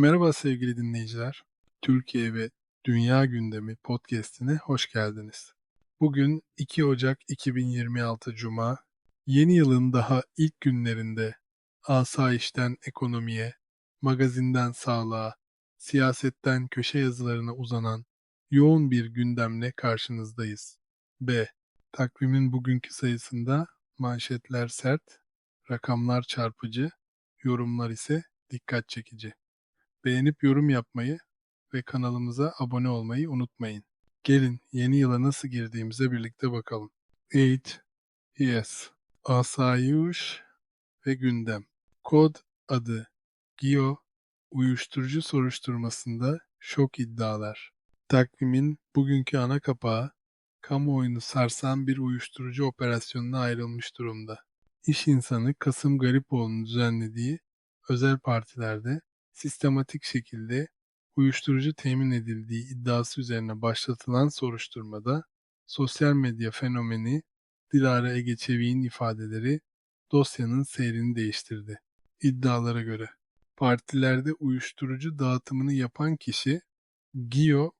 Merhaba sevgili dinleyiciler. Türkiye ve Dünya Gündemi podcast'ine hoş geldiniz. Bugün 2 Ocak 2026 Cuma. Yeni yılın daha ilk günlerinde asayişten ekonomiye, magazinden sağlığa, siyasetten köşe yazılarına uzanan yoğun bir gündemle karşınızdayız. B. Takvimin bugünkü sayısında manşetler sert, rakamlar çarpıcı, yorumlar ise dikkat çekici. Beğenip yorum yapmayı ve kanalımıza abone olmayı unutmayın. Gelin yeni yıla nasıl girdiğimize birlikte bakalım. 8. Yes. Asayiş ve gündem. Kod adı GIO uyuşturucu soruşturmasında şok iddialar. Takvimin bugünkü ana kapağı kamuoyunu sarsan bir uyuşturucu operasyonuna ayrılmış durumda. İş insanı Kasım Garipoğlu'nun düzenlediği özel partilerde sistematik şekilde uyuşturucu temin edildiği iddiası üzerine başlatılan soruşturmada sosyal medya fenomeni Dilara Ege Çevik'in ifadeleri dosyanın seyrini değiştirdi. İddialara göre partilerde uyuşturucu dağıtımını yapan kişi GIO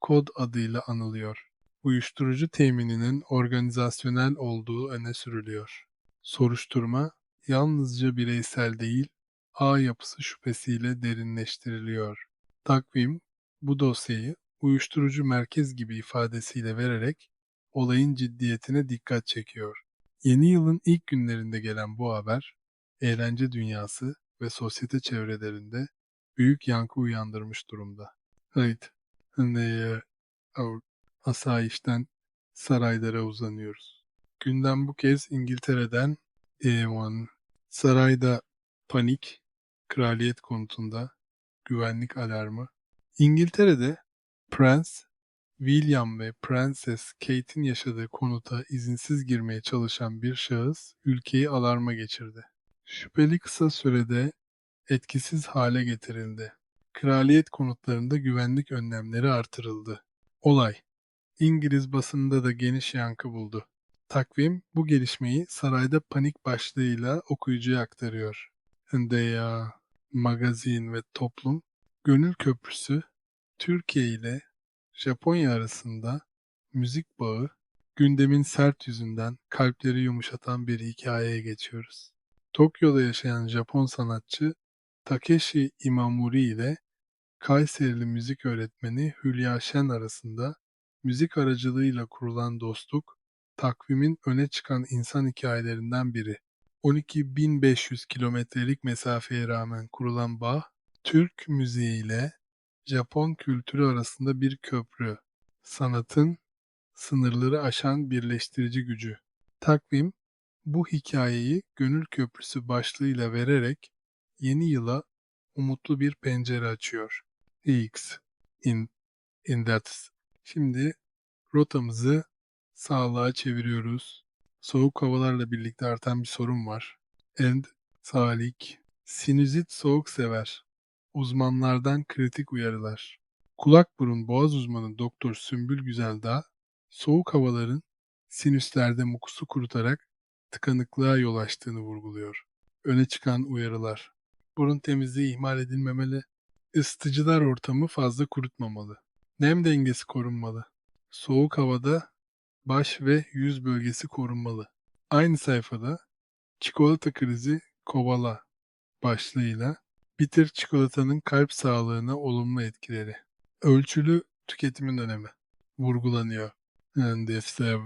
kod adıyla anılıyor. Uyuşturucu temininin organizasyonel olduğu öne sürülüyor. Soruşturma yalnızca bireysel değil, ağ yapısı şüphesiyle derinleştiriliyor. Takvim bu dosyayı uyuşturucu merkez gibi ifadesiyle vererek olayın ciddiyetine dikkat çekiyor. Yeni yılın ilk günlerinde gelen bu haber, eğlence dünyası ve sosyete çevrelerinde büyük yankı uyandırmış durumda. Evet, şimdi asayişten saraylara uzanıyoruz. Gündem bu kez İngiltere'den E1. Sarayda panik, kraliyet konutunda güvenlik alarmı. İngiltere'de Prens William ve Prenses Kate'in yaşadığı konuta izinsiz girmeye çalışan bir şahıs ülkeyi alarma geçirdi. Şüpheli kısa sürede etkisiz hale getirildi. Kraliyet konutlarında güvenlik önlemleri artırıldı. Olay İngiliz basınında da geniş yankı buldu. Takvim bu gelişmeyi sarayda panik başlığıyla okuyucuya aktarıyor. Deya, Magazin ve Toplum, Gönül Köprüsü, Türkiye ile Japonya arasında müzik bağı, gündemin sert yüzünden kalpleri yumuşatan bir hikayeye geçiyoruz. Tokyo'da yaşayan Japon sanatçı Takeshi Imamuri ile Kayserili müzik öğretmeni Hülya Şen arasında müzik aracılığıyla kurulan dostluk, takvimin öne çıkan insan hikayelerinden biri. 12.500 kilometrelik mesafeye rağmen kurulan bağ, Türk müziği ile Japon kültürü arasında bir köprü, sanatın sınırları aşan birleştirici gücü. Takvim, bu hikayeyi Gönül Köprüsü başlığıyla vererek yeni yıla umutlu bir pencere açıyor. X in, in that. Şimdi rotamızı sağlığa çeviriyoruz. Soğuk havalarla birlikte artan bir sorun var. End, salik, sinüzit soğuk sever. Uzmanlardan kritik uyarılar. Kulak burun boğaz uzmanı Doktor Sümbül Güzeldağ, soğuk havaların sinüslerde mukusu kurutarak tıkanıklığa yol açtığını vurguluyor. Öne çıkan uyarılar. Burun temizliği ihmal edilmemeli. Isıtıcılar ortamı fazla kurutmamalı. Nem dengesi korunmalı. Soğuk havada baş ve yüz bölgesi korunmalı. Aynı sayfada çikolata krizi kovala başlığıyla bitir çikolatanın kalp sağlığına olumlu etkileri. Ölçülü tüketimin önemi vurgulanıyor. Defter,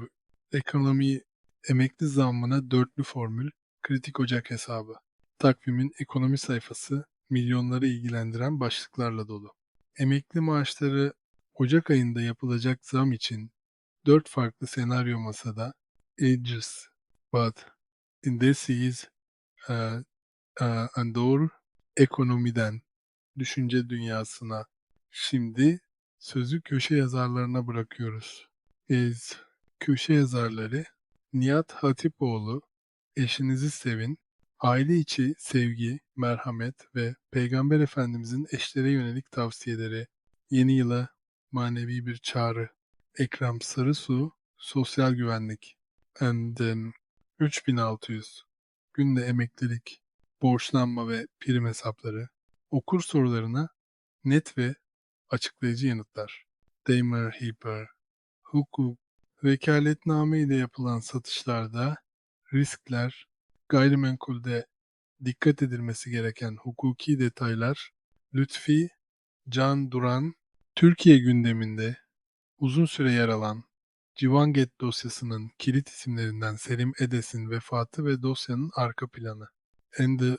ekonomi, emekli zammına dörtlü formül, kritik ocak hesabı. Takvimin ekonomi sayfası milyonları ilgilendiren başlıklarla dolu. Emekli maaşları Ocak ayında yapılacak zam için dört farklı senaryo masada ages, but in this is uh, uh, ekonomiden düşünce dünyasına şimdi sözü köşe yazarlarına bırakıyoruz. Is köşe yazarları Nihat Hatipoğlu, eşinizi sevin, aile içi sevgi, merhamet ve Peygamber Efendimizin eşlere yönelik tavsiyeleri, yeni yıla manevi bir çağrı. Ekrem Sarısu, Sosyal Güvenlik. And then 3600. Günde emeklilik, borçlanma ve prim hesapları. Okur sorularına Net ve açıklayıcı yanıtlar. Daimler Hyper, hukuk, vekaletname ile yapılan satışlarda riskler, gayrimenkulde dikkat edilmesi gereken hukuki detaylar, Lütfi Can Duran, Türkiye gündeminde uzun süre yer alan Civanget dosyasının kilit isimlerinden Selim Edes'in vefatı ve dosyanın arka planı. And the